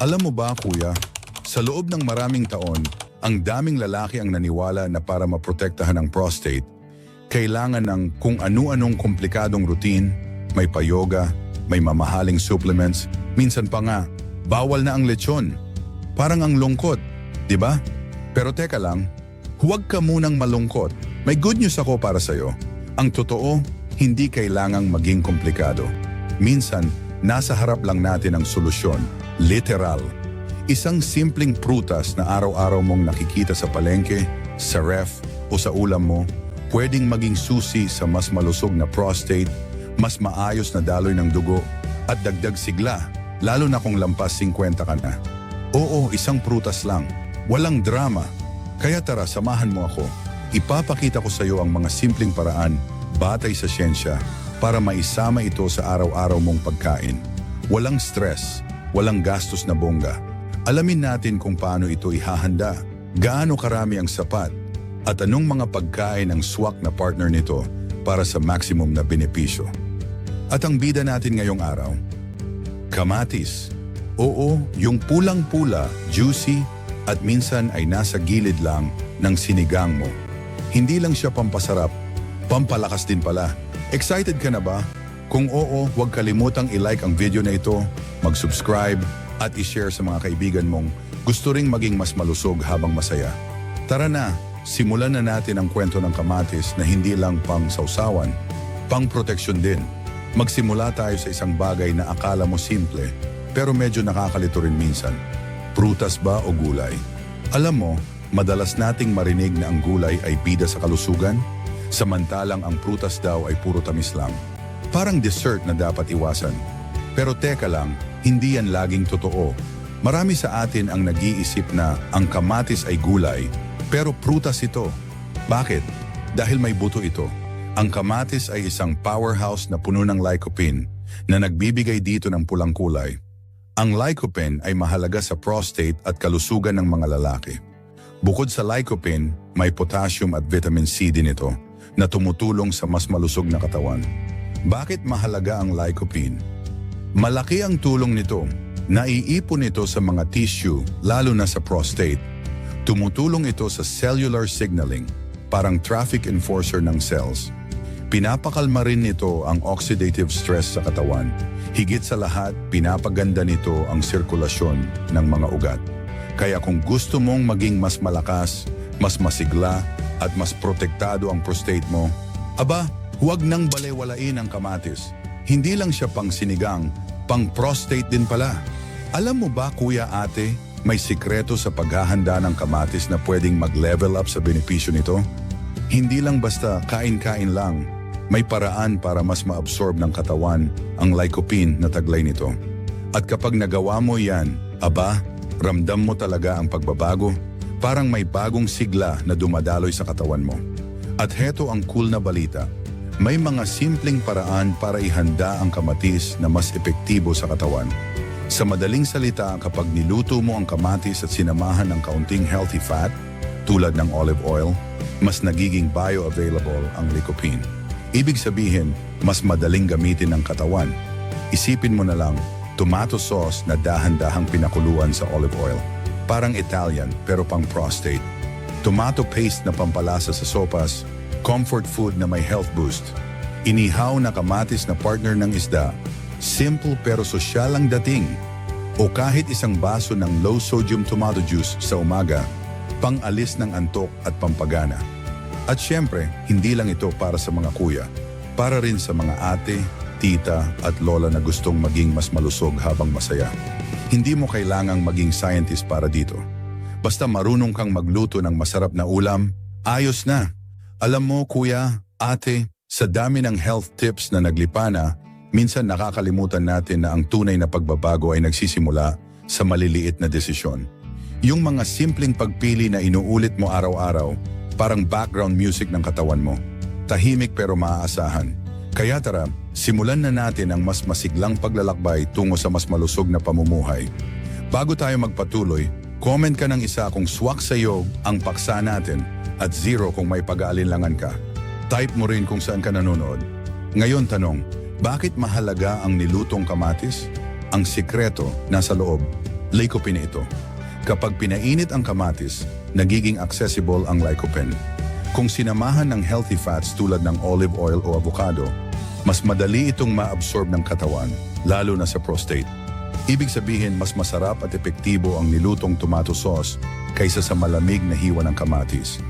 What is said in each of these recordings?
Alam mo ba, kuya, sa loob ng maraming taon, ang daming lalaki ang naniwala na para maprotektahan ang prostate, kailangan ng kung anu-anong komplikadong routine, may payoga, may mamahaling supplements, minsan pa nga, bawal na ang lechon. Parang ang lungkot, di ba? Pero teka lang, huwag ka munang malungkot. May good news ako para sa'yo. Ang totoo, hindi kailangang maging komplikado. Minsan, nasa harap lang natin ang solusyon, literal. Isang simpleng prutas na araw-araw mong nakikita sa palengke, sa ref, o sa ulam mo, pwedeng maging susi sa mas malusog na prostate, mas maayos na daloy ng dugo, at dagdag sigla, lalo na kung lampas 50 ka na. Oo, isang prutas lang. Walang drama. Kaya tara, samahan mo ako. Ipapakita ko sa iyo ang mga simpleng paraan batay sa siyensya para maisama ito sa araw-araw mong pagkain. Walang stress, walang gastos na bongga. Alamin natin kung paano ito ihahanda, gaano karami ang sapat, at anong mga pagkain ang swak na partner nito para sa maximum na benepisyo. At ang bida natin ngayong araw, kamatis. Oo, yung pulang-pula, juicy, at minsan ay nasa gilid lang ng sinigang mo. Hindi lang siya pampasarap, pampalakas din pala. Excited ka na ba? Kung oo, huwag kalimutang i-like ang video na ito, mag-subscribe, at i-share sa mga kaibigan mong gusto ring maging mas malusog habang masaya. Tara na, simulan na natin ang kwento ng kamatis na hindi lang pang sausawan, pang proteksyon din. Magsimula tayo sa isang bagay na akala mo simple, pero medyo nakakalito rin minsan. Prutas ba o gulay? Alam mo, madalas nating marinig na ang gulay ay bida sa kalusugan, samantalang ang prutas daw ay puro tamis lang. Parang dessert na dapat iwasan. Pero teka lang, hindi yan laging totoo. Marami sa atin ang nag-iisip na ang kamatis ay gulay, pero prutas ito. Bakit? Dahil may buto ito. Ang kamatis ay isang powerhouse na puno ng lycopene na nagbibigay dito ng pulang kulay. Ang lycopene ay mahalaga sa prostate at kalusugan ng mga lalaki. Bukod sa lycopene, may potassium at vitamin C din ito na tumutulong sa mas malusog na katawan. Bakit mahalaga ang lycopene? Malaki ang tulong nito. Naiipon ito sa mga tissue, lalo na sa prostate. Tumutulong ito sa cellular signaling, parang traffic enforcer ng cells. Pinapakalma rin nito ang oxidative stress sa katawan. Higit sa lahat, pinapaganda nito ang sirkulasyon ng mga ugat. Kaya kung gusto mong maging mas malakas, mas masigla, at mas protektado ang prostate mo, aba, huwag nang balewalain ang kamatis. Hindi lang siya pang sinigang, pang prostate din pala. Alam mo ba kuya ate, may sikreto sa paghahanda ng kamatis na pwedeng mag-level up sa benepisyo nito? Hindi lang basta kain-kain lang, may paraan para mas maabsorb ng katawan ang lycopene na taglay nito. At kapag nagawa mo yan, aba, ramdam mo talaga ang pagbabago, parang may bagong sigla na dumadaloy sa katawan mo. At heto ang cool na balita, may mga simpleng paraan para ihanda ang kamatis na mas epektibo sa katawan. Sa madaling salita, kapag niluto mo ang kamatis at sinamahan ng kaunting healthy fat, tulad ng olive oil, mas nagiging bioavailable ang lycopene. Ibig sabihin, mas madaling gamitin ng katawan. Isipin mo na lang, tomato sauce na dahan-dahang pinakuluan sa olive oil. Parang Italian pero pang prostate. Tomato paste na pampalasa sa sopas, comfort food na may health boost. Inihaw na kamatis na partner ng isda, simple pero sosyal ang dating. O kahit isang baso ng low-sodium tomato juice sa umaga, pang-alis ng antok at pampagana. At syempre, hindi lang ito para sa mga kuya, para rin sa mga ate, tita at lola na gustong maging mas malusog habang masaya. Hindi mo kailangang maging scientist para dito. Basta marunong kang magluto ng masarap na ulam, ayos na. Alam mo kuya, ate, sa dami ng health tips na naglipa na, minsan nakakalimutan natin na ang tunay na pagbabago ay nagsisimula sa maliliit na desisyon. Yung mga simpleng pagpili na inuulit mo araw-araw, parang background music ng katawan mo. Tahimik pero maaasahan. Kaya tara, simulan na natin ang mas masiglang paglalakbay tungo sa mas malusog na pamumuhay. Bago tayo magpatuloy, comment ka ng isa kung swak sa iyo ang paksa natin at zero kung may pag-aalinlangan ka. Type mo rin kung saan ka nanonood. Ngayon tanong, bakit mahalaga ang nilutong kamatis? Ang sikreto nasa loob. lycopene ito. Kapag pinainit ang kamatis, nagiging accessible ang lycopene. Kung sinamahan ng healthy fats tulad ng olive oil o avocado, mas madali itong maabsorb ng katawan, lalo na sa prostate. Ibig sabihin mas masarap at epektibo ang nilutong tomato sauce kaysa sa malamig na hiwa ng kamatis.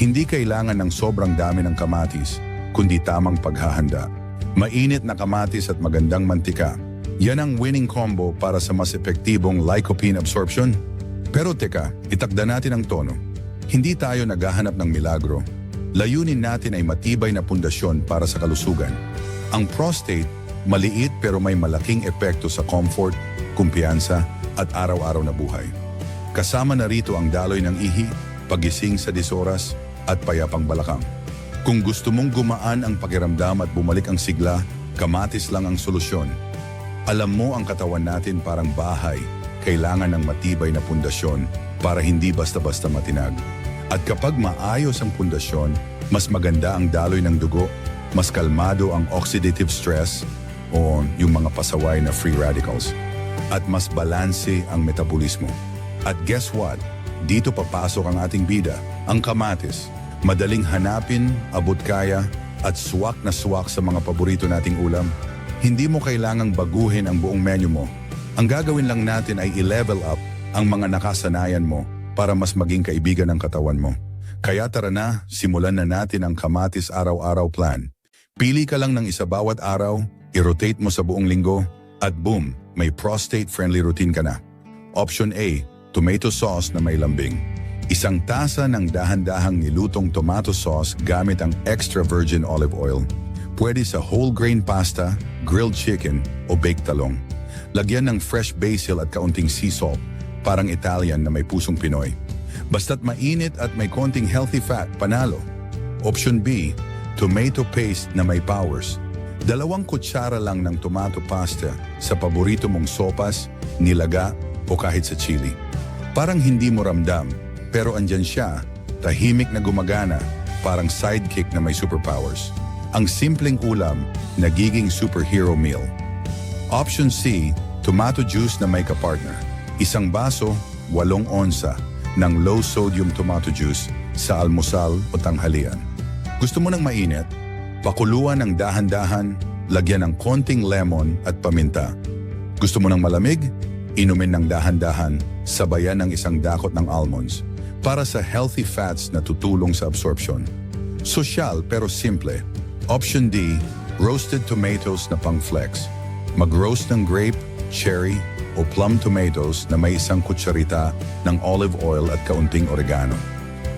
Hindi kailangan ng sobrang dami ng kamatis, kundi tamang paghahanda. Mainit na kamatis at magandang mantika. Yan ang winning combo para sa mas epektibong lycopene absorption. Pero teka, itakda natin ang tono. Hindi tayo naghahanap ng milagro. Layunin natin ay matibay na pundasyon para sa kalusugan. Ang prostate, maliit pero may malaking epekto sa comfort, kumpiyansa at araw-araw na buhay. Kasama na rito ang daloy ng ihi, pagising sa disoras at payapang balakang. Kung gusto mong gumaan ang pakiramdam at bumalik ang sigla, kamatis lang ang solusyon. Alam mo ang katawan natin parang bahay, kailangan ng matibay na pundasyon para hindi basta-basta matinag. At kapag maayos ang pundasyon, mas maganda ang daloy ng dugo, mas kalmado ang oxidative stress o yung mga pasaway na free radicals, at mas balanse ang metabolismo. At guess what? Dito papasok ang ating bida, ang kamatis. Madaling hanapin, abot kaya, at swak na swak sa mga paborito nating ulam. Hindi mo kailangang baguhin ang buong menu mo. Ang gagawin lang natin ay i-level up ang mga nakasanayan mo para mas maging kaibigan ng katawan mo. Kaya tara na, simulan na natin ang kamatis araw-araw plan. Pili ka lang ng isa bawat araw, i-rotate mo sa buong linggo, at boom, may prostate-friendly routine ka na. Option A, tomato sauce na may lambing. Isang tasa ng dahan-dahang nilutong tomato sauce gamit ang extra virgin olive oil. Pwede sa whole grain pasta, grilled chicken o baked talong. Lagyan ng fresh basil at kaunting sea salt, parang Italian na may pusong Pinoy. Basta't mainit at may konting healthy fat, panalo. Option B, tomato paste na may powers. Dalawang kutsara lang ng tomato pasta sa paborito mong sopas, nilaga o kahit sa chili. Parang hindi mo ramdam, pero andyan siya, tahimik na gumagana, parang sidekick na may superpowers. Ang simpleng ulam, nagiging superhero meal. Option C, tomato juice na may kapartner. Isang baso, walong onsa, ng low-sodium tomato juice sa almusal o tanghalian. Gusto mo ng mainit? Pakuluan ng dahan-dahan, lagyan ng konting lemon at paminta. Gusto mo ng malamig? Inumin ng dahan-dahan, sabayan ng isang dakot ng almonds para sa healthy fats na tutulong sa absorption. Sosyal pero simple. Option D, roasted tomatoes na pang flex. Mag-roast ng grape, cherry, o plum tomatoes na may isang kutsarita ng olive oil at kaunting oregano.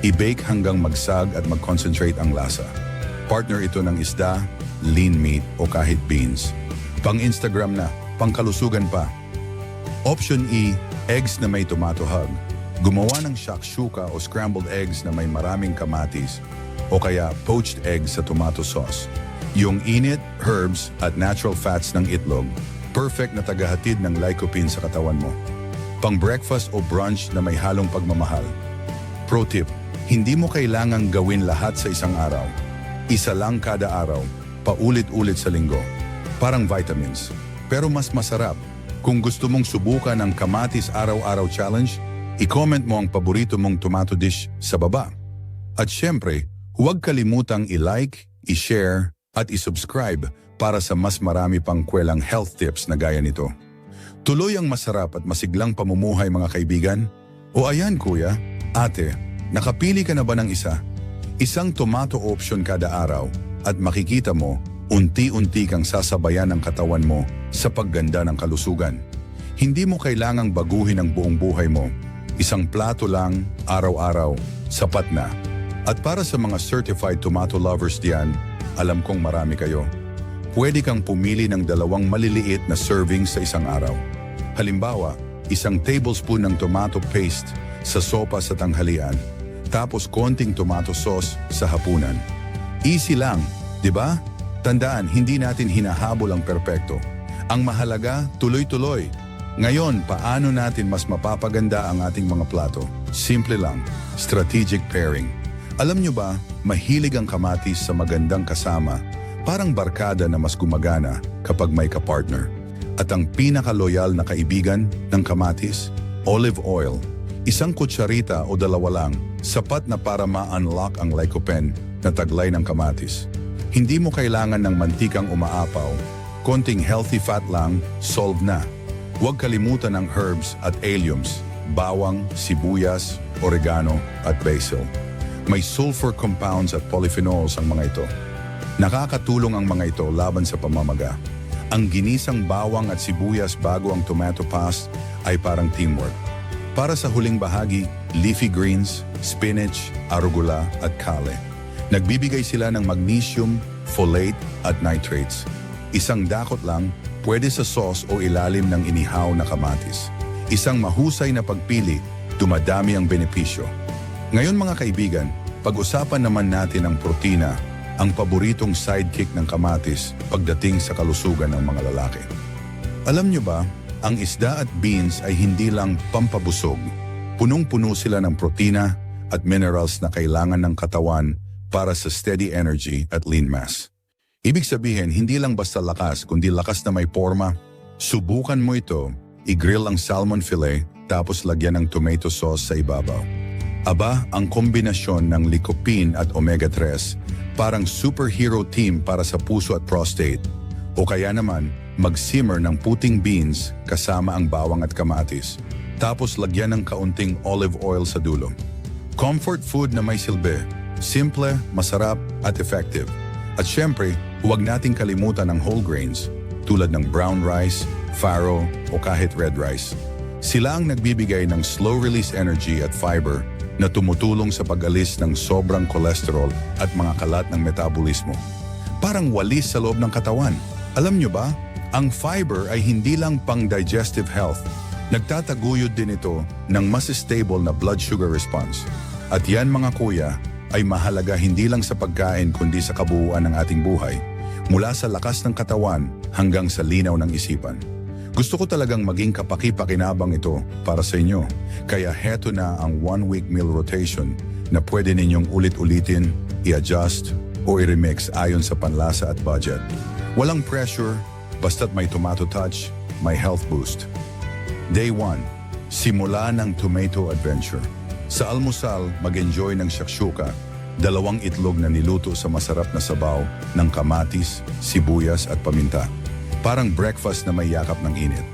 I-bake hanggang magsag at mag-concentrate ang lasa. Partner ito ng isda, lean meat o kahit beans. Pang Instagram na, pang kalusugan pa. Option E, eggs na may tomato hug. Gumawa ng shakshuka o scrambled eggs na may maraming kamatis o kaya poached eggs sa tomato sauce. Yung init, herbs at natural fats ng itlog, perfect na tagahatid ng lycopene sa katawan mo. Pang breakfast o brunch na may halong pagmamahal. Pro tip, hindi mo kailangang gawin lahat sa isang araw. Isa lang kada araw, paulit-ulit sa linggo. Parang vitamins. Pero mas masarap. Kung gusto mong subukan ang kamatis araw-araw challenge, i-comment mo ang paborito mong tomato dish sa baba. At syempre, huwag kalimutang i-like, i-share, at i-subscribe para sa mas marami pang kwelang health tips na gaya nito. Tuloy ang masarap at masiglang pamumuhay mga kaibigan. O ayan kuya, ate, nakapili ka na ba ng isa? Isang tomato option kada araw at makikita mo, unti-unti kang sasabayan ng katawan mo sa pagganda ng kalusugan. Hindi mo kailangang baguhin ang buong buhay mo. Isang plato lang, araw-araw, sapat na. At para sa mga certified tomato lovers diyan, alam kong marami kayo. Pwede kang pumili ng dalawang maliliit na serving sa isang araw. Halimbawa, isang tablespoon ng tomato paste sa sopa sa tanghalian, tapos konting tomato sauce sa hapunan. Easy lang, di ba? Tandaan, hindi natin hinahabol ang perpekto. Ang mahalaga, tuloy-tuloy. Ngayon, paano natin mas mapapaganda ang ating mga plato? Simple lang, strategic pairing. Alam nyo ba, mahilig ang kamatis sa magandang kasama, parang barkada na mas gumagana kapag may kapartner. At ang pinakaloyal na kaibigan ng kamatis, Olive oil. Isang kutsarita o dalawa lang, sapat na para ma-unlock ang lycopene na taglay ng kamatis. Hindi mo kailangan ng mantikang umaapaw. Konting healthy fat lang, solve na. Huwag kalimutan ang herbs at alliums, bawang, sibuyas, oregano at basil. May sulfur compounds at polyphenols ang mga ito. Nakakatulong ang mga ito laban sa pamamaga. Ang ginisang bawang at sibuyas bago ang tomato paste ay parang teamwork. Para sa huling bahagi, leafy greens, spinach, arugula at kale. Nagbibigay sila ng magnesium, folate at nitrates. Isang dakot lang, pwede sa sauce o ilalim ng inihaw na kamatis. Isang mahusay na pagpili, dumadami ang benepisyo. Ngayon mga kaibigan, pag-usapan naman natin ang protina, ang paboritong sidekick ng kamatis pagdating sa kalusugan ng mga lalaki. Alam nyo ba, ang isda at beans ay hindi lang pampabusog. Punong-puno sila ng protina at minerals na kailangan ng katawan para sa steady energy at lean mass. Ibig sabihin, hindi lang basta lakas, kundi lakas na may forma. Subukan mo ito, i-grill ang salmon fillet, tapos lagyan ng tomato sauce sa ibabaw. Aba, ang kombinasyon ng lycopene at omega-3 parang superhero team para sa puso at prostate. O kaya naman, mag-simmer ng puting beans kasama ang bawang at kamatis. Tapos lagyan ng kaunting olive oil sa dulo. Comfort food na may silbi. Simple, masarap at effective. At syempre, huwag nating kalimutan ang whole grains tulad ng brown rice, farro o kahit red rice. Sila ang nagbibigay ng slow-release energy at fiber na tumutulong sa pag-alis ng sobrang cholesterol at mga kalat ng metabolismo. Parang walis sa loob ng katawan. Alam nyo ba, ang fiber ay hindi lang pang digestive health. Nagtataguyod din ito ng mas stable na blood sugar response. At yan mga kuya, ay mahalaga hindi lang sa pagkain kundi sa kabuuan ng ating buhay, mula sa lakas ng katawan hanggang sa linaw ng isipan. Gusto ko talagang maging kapaki-pakinabang ito para sa inyo. Kaya heto na ang one-week meal rotation na pwede ninyong ulit-ulitin, i-adjust o i-remix ayon sa panlasa at budget. Walang pressure, basta't may tomato touch, may health boost. Day 1. Simula ng Tomato Adventure. Sa almusal, mag-enjoy ng shakshuka, dalawang itlog na niluto sa masarap na sabaw ng kamatis, sibuyas at paminta. Parang breakfast na may yakap ng init.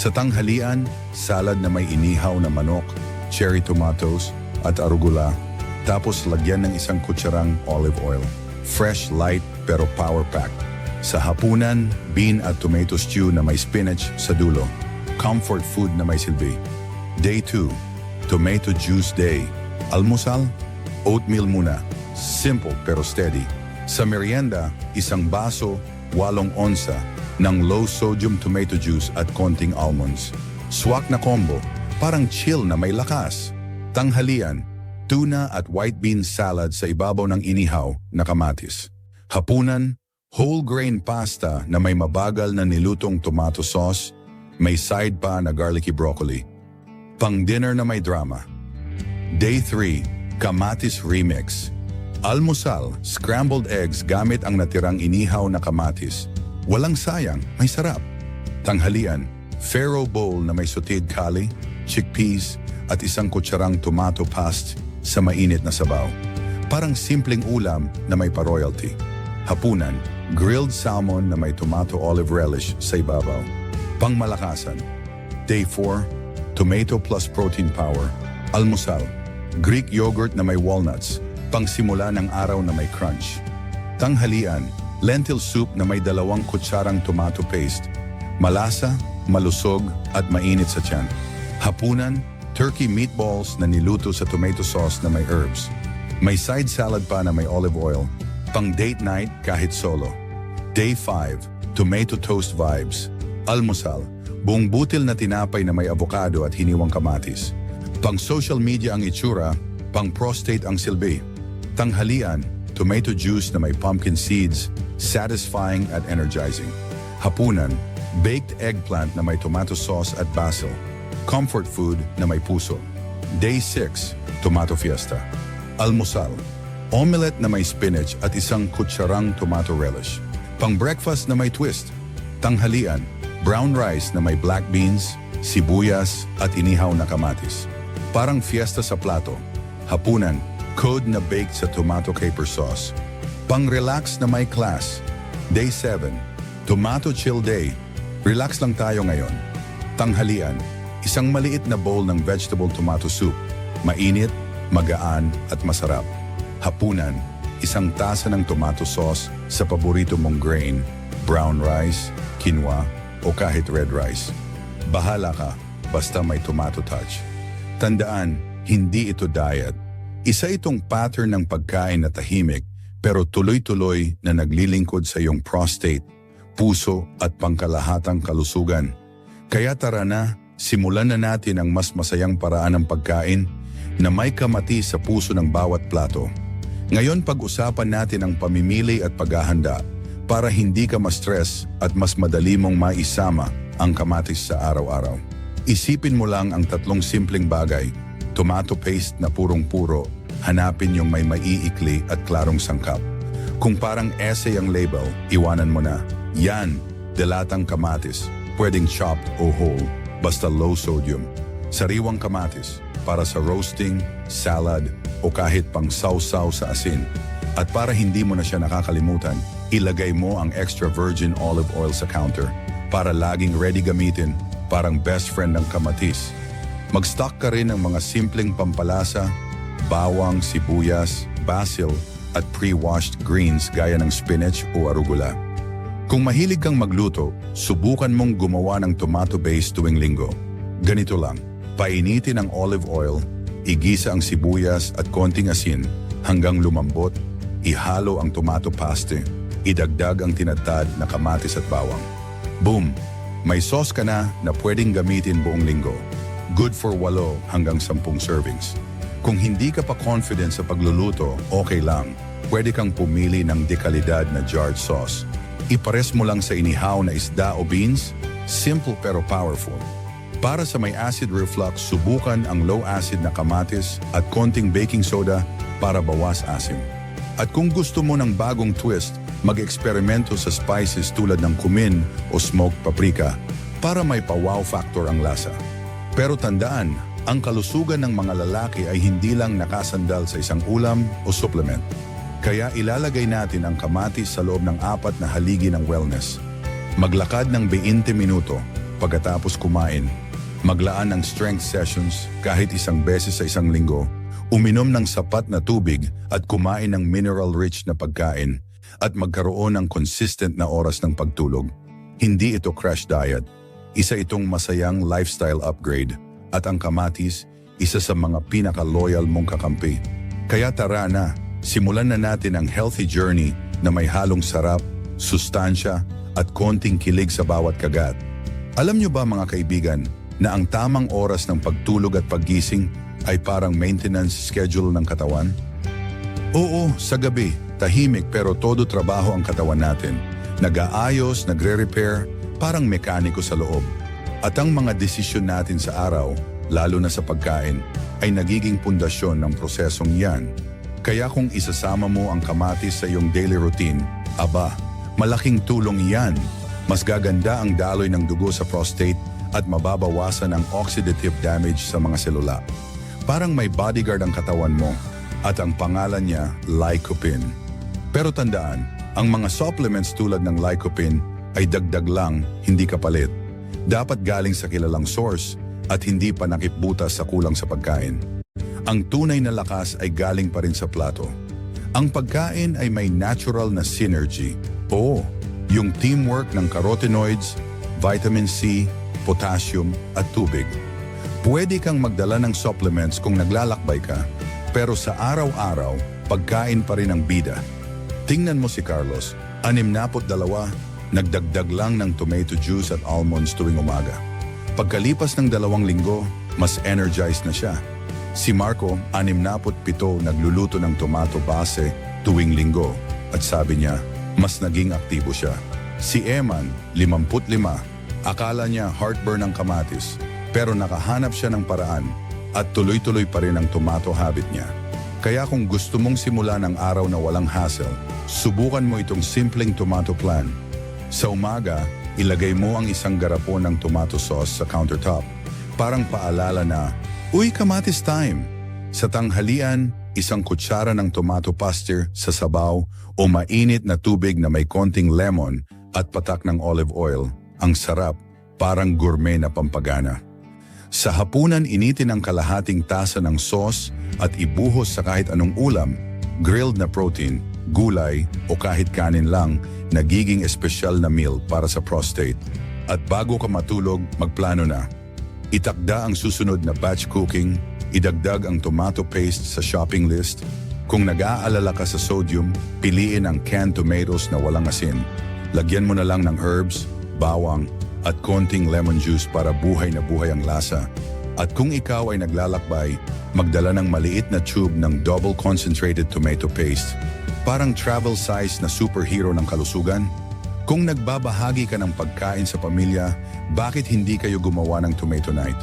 Sa tanghalian, salad na may inihaw na manok, cherry tomatoes at arugula, tapos lagyan ng isang kutsarang olive oil. Fresh, light pero power-packed. Sa hapunan, bean at tomato stew na may spinach sa dulo. Comfort food na may silbi. Day 2, Tomato Juice Day. Almusal, oatmeal muna. Simple pero steady. Sa merienda, isang baso, walong onsa, ng low-sodium tomato juice at konting almonds. Swak na combo, parang chill na may lakas. Tanghalian, tuna at white bean salad sa ibabaw ng inihaw na kamatis. Hapunan, whole grain pasta na may mabagal na nilutong tomato sauce, may side pa na garlicky broccoli. Pang dinner na may drama. Day 3, Kamatis Remix. Almusal, scrambled eggs gamit ang natirang inihaw na kamatis. Walang sayang, may sarap. Tanghalian, farro bowl na may sauteed kali, chickpeas, at isang kutsarang tomato paste sa mainit na sabaw. Parang simpleng ulam na may pa-royalty. Hapunan, grilled salmon na may tomato olive relish sa ibabaw. Pangmalakasan. Day 4, tomato plus protein power. Almusal, Greek yogurt na may walnuts, pangsimula ng araw na may crunch. Tanghalian, lentil soup na may dalawang kutsarang tomato paste. Malasa, malusog at mainit sa tiyan. Hapunan, turkey meatballs na niluto sa tomato sauce na may herbs. May side salad pa na may olive oil. Pang date night kahit solo. Day 5, tomato toast vibes. Almusal, buong butil na tinapay na may avocado at hiniwang kamatis. Pang social media ang itsura, pang prostate ang silbi. Tanghalian, tomato juice na may pumpkin seeds, satisfying at energizing. Hapunan, baked eggplant na may tomato sauce at basil. Comfort food na may puso. Day 6, tomato fiesta. Almusal, omelette na may spinach at isang kutsarang tomato relish. Pang breakfast na may twist. Tanghalian, brown rice na may black beans, sibuyas at inihaw na kamatis. Parang fiesta sa plato. Hapunan, code na baked sa tomato caper sauce. Pang-relax na may class. Day 7, Tomato Chill Day. Relax lang tayo ngayon. Tanghalian, isang maliit na bowl ng vegetable tomato soup. Mainit, magaan at masarap. Hapunan, isang tasa ng tomato sauce sa paborito mong grain, brown rice, quinoa o kahit red rice. Bahala ka, basta may tomato touch. Tandaan, hindi ito diet. Isa itong pattern ng pagkain na tahimik pero tuloy-tuloy na naglilingkod sa iyong prostate, puso at pangkalahatang kalusugan. Kaya tara na, simulan na natin ang mas masayang paraan ng pagkain na may kamati sa puso ng bawat plato. Ngayon pag-usapan natin ang pamimili at paghahanda para hindi ka ma-stress at mas madali mong maisama ang kamatis sa araw-araw. Isipin mo lang ang tatlong simpleng bagay, tomato paste na purong-puro, hanapin yung may maiikli at klarong sangkap. Kung parang essay ang label, iwanan mo na. Yan, delatang kamatis, pwedeng chopped o whole, basta low sodium. Sariwang kamatis, para sa roasting, salad, o kahit pang sausaw sa asin. At para hindi mo na siya nakakalimutan, ilagay mo ang extra virgin olive oil sa counter para laging ready gamitin, parang best friend ng kamatis. Mag-stock ka rin ng mga simpleng pampalasa, bawang, sibuyas, basil, at pre-washed greens gaya ng spinach o arugula. Kung mahilig kang magluto, subukan mong gumawa ng tomato base tuwing linggo. Ganito lang, painitin ang olive oil, igisa ang sibuyas at konting asin hanggang lumambot, ihalo ang tomato paste, idagdag ang tinatad na kamatis at bawang. Boom! May sauce ka na na pwedeng gamitin buong linggo. Good for walo hanggang sampung servings. Kung hindi ka pa confident sa pagluluto, okay lang. Pwede kang pumili ng dekalidad na jarred sauce. Ipares mo lang sa inihaw na isda o beans, simple pero powerful. Para sa may acid reflux, subukan ang low-acid na kamatis at konting baking soda para bawas asim. At kung gusto mo ng bagong twist, mag-eksperimento sa spices tulad ng cumin o smoked paprika para may pa-wow factor ang lasa. Pero tandaan, ang kalusugan ng mga lalaki ay hindi lang nakasandal sa isang ulam o supplement. Kaya ilalagay natin ang kamatis sa loob ng apat na haligi ng wellness. Maglakad ng 20 minuto pagkatapos kumain. Maglaan ng strength sessions kahit isang beses sa isang linggo. Uminom ng sapat na tubig at kumain ng mineral-rich na pagkain at magkaroon ng consistent na oras ng pagtulog. Hindi ito crash diet. Isa itong masayang lifestyle upgrade at ang kamatis, isa sa mga pinaka-loyal mong kakampi. Kaya tara na, simulan na natin ang healthy journey na may halong sarap, sustansya at konting kilig sa bawat kagat. Alam nyo ba mga kaibigan na ang tamang oras ng pagtulog at paggising ay parang maintenance schedule ng katawan? Oo, sa gabi, tahimik pero todo trabaho ang katawan natin. Nag-aayos, nagre-repair, parang mekaniko sa loob. At ang mga desisyon natin sa araw, lalo na sa pagkain, ay nagiging pundasyon ng prosesong yan. Kaya kung isasama mo ang kamatis sa iyong daily routine, aba, malaking tulong yan. Mas gaganda ang daloy ng dugo sa prostate at mababawasan ang oxidative damage sa mga selula. Parang may bodyguard ang katawan mo at ang pangalan niya lycopene. Pero tandaan, ang mga supplements tulad ng lycopene ay dagdag lang, hindi kapalit. Dapat galing sa kilalang source at hindi pa nakipbutas sa kulang sa pagkain. Ang tunay na lakas ay galing pa rin sa plato. Ang pagkain ay may natural na synergy. Oo, yung teamwork ng carotenoids, vitamin C, potassium at tubig. Pwede kang magdala ng supplements kung naglalakbay ka, pero sa araw-araw, pagkain pa rin ang bida. Tingnan mo si Carlos, 62, nagdagdag lang ng tomato juice at almonds tuwing umaga. Pagkalipas ng dalawang linggo, mas energized na siya. Si Marco, 67, nagluluto ng tomato base tuwing linggo at sabi niya, mas naging aktibo siya. Si Eman, 55, akala niya heartburn ang kamatis pero nakahanap siya ng paraan at tuloy-tuloy pa rin ang tomato habit niya. Kaya kung gusto mong simulan ang araw na walang hassle, subukan mo itong simpleng tomato plan. Sa umaga, ilagay mo ang isang garapon ng tomato sauce sa countertop Parang paalala na, Uy, kamatis time! Sa tanghalian, isang kutsara ng tomato paste sa sabaw o mainit na tubig na may konting lemon at patak ng olive oil. Ang sarap, parang gourmet na pampagana. Sa hapunan, initin ang kalahating tasa ng sauce at ibuhos sa kahit anong ulam, grilled na protein, gulay o kahit kanin lang, nagiging espesyal na meal para sa prostate. At bago ka matulog, magplano na. Itakda ang susunod na batch cooking, idagdag ang tomato paste sa shopping list. Kung nag-aalala ka sa sodium, piliin ang canned tomatoes na walang asin. Lagyan mo na lang ng herbs, bawang, at konting lemon juice para buhay na buhay ang lasa. At kung ikaw ay naglalakbay, magdala ng maliit na tube ng double concentrated tomato paste. Parang travel size na superhero ng kalusugan. Kung nagbabahagi ka ng pagkain sa pamilya, bakit hindi kayo gumawa ng tomato night?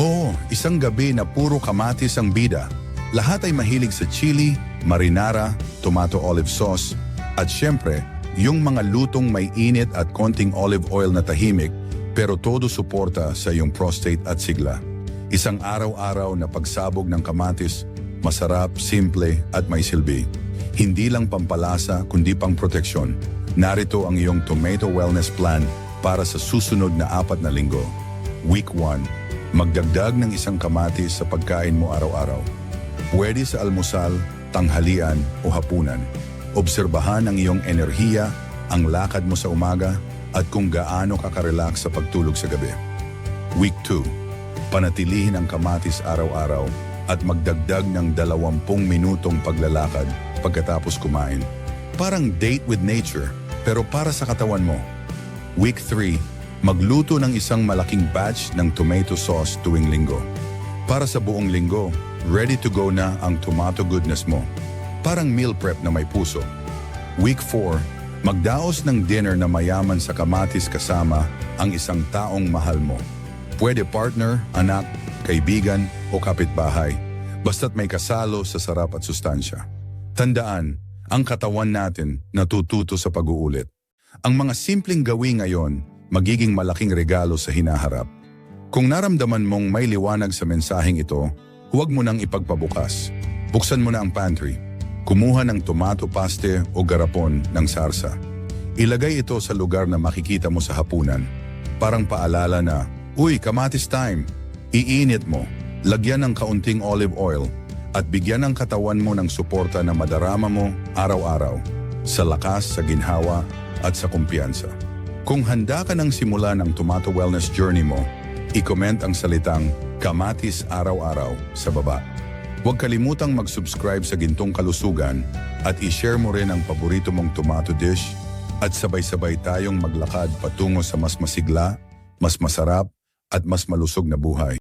Oo, isang gabi na puro kamatis ang bida. Lahat ay mahilig sa chili, marinara, tomato olive sauce, at syempre, yung mga lutong may init at konting olive oil na tahimik pero todo suporta sa iyong prostate at sigla. Isang araw-araw na pagsabog ng kamatis, masarap, simple at may silbi. Hindi lang pampalasa kundi pang proteksyon. Narito ang iyong tomato wellness plan para sa susunod na apat na linggo. Week 1. Magdagdag ng isang kamatis sa pagkain mo araw-araw. Pwede sa almusal, tanghalian o hapunan. Obserbahan ang iyong enerhiya, ang lakad mo sa umaga, at kung gaano ka karelax sa pagtulog sa gabi. Week 2. Panatilihin ang kamatis araw-araw at magdagdag ng 20 minutong paglalakad pagkatapos kumain. Parang date with nature, pero para sa katawan mo. Week 3. Magluto ng isang malaking batch ng tomato sauce tuwing linggo. Para sa buong linggo, ready to go na ang tomato goodness mo. Parang meal prep na may puso. Week 4, magdaos ng dinner na mayaman sa kamatis kasama ang isang taong mahal mo. Pwede partner, anak, kaibigan o kapitbahay. Basta't may kasalo sa sarap at sustansya. Tandaan, ang katawan natin natututo sa pag-uulit. Ang mga simpleng gawin ngayon, magiging malaking regalo sa hinaharap. Kung naramdaman mong may liwanag sa mensaheng ito, huwag mo nang ipagpabukas. Buksan mo na ang pantry. Kumuha ng tomato paste o garapon ng sarsa. Ilagay ito sa lugar na makikita mo sa hapunan. Parang paalala na, Uy, kamatis time! Iinit mo, lagyan ng kaunting olive oil, at bigyan ng katawan mo ng suporta na madarama mo araw-araw, sa lakas, sa ginhawa, at sa kumpiyansa. Kung handa ka ng simula ng tomato wellness journey mo, i-comment ang salitang kamatis araw-araw sa baba. Huwag kalimutang mag-subscribe sa Gintong Kalusugan at i-share mo rin ang paborito mong tomato dish at sabay-sabay tayong maglakad patungo sa mas masigla, mas masarap at mas malusog na buhay.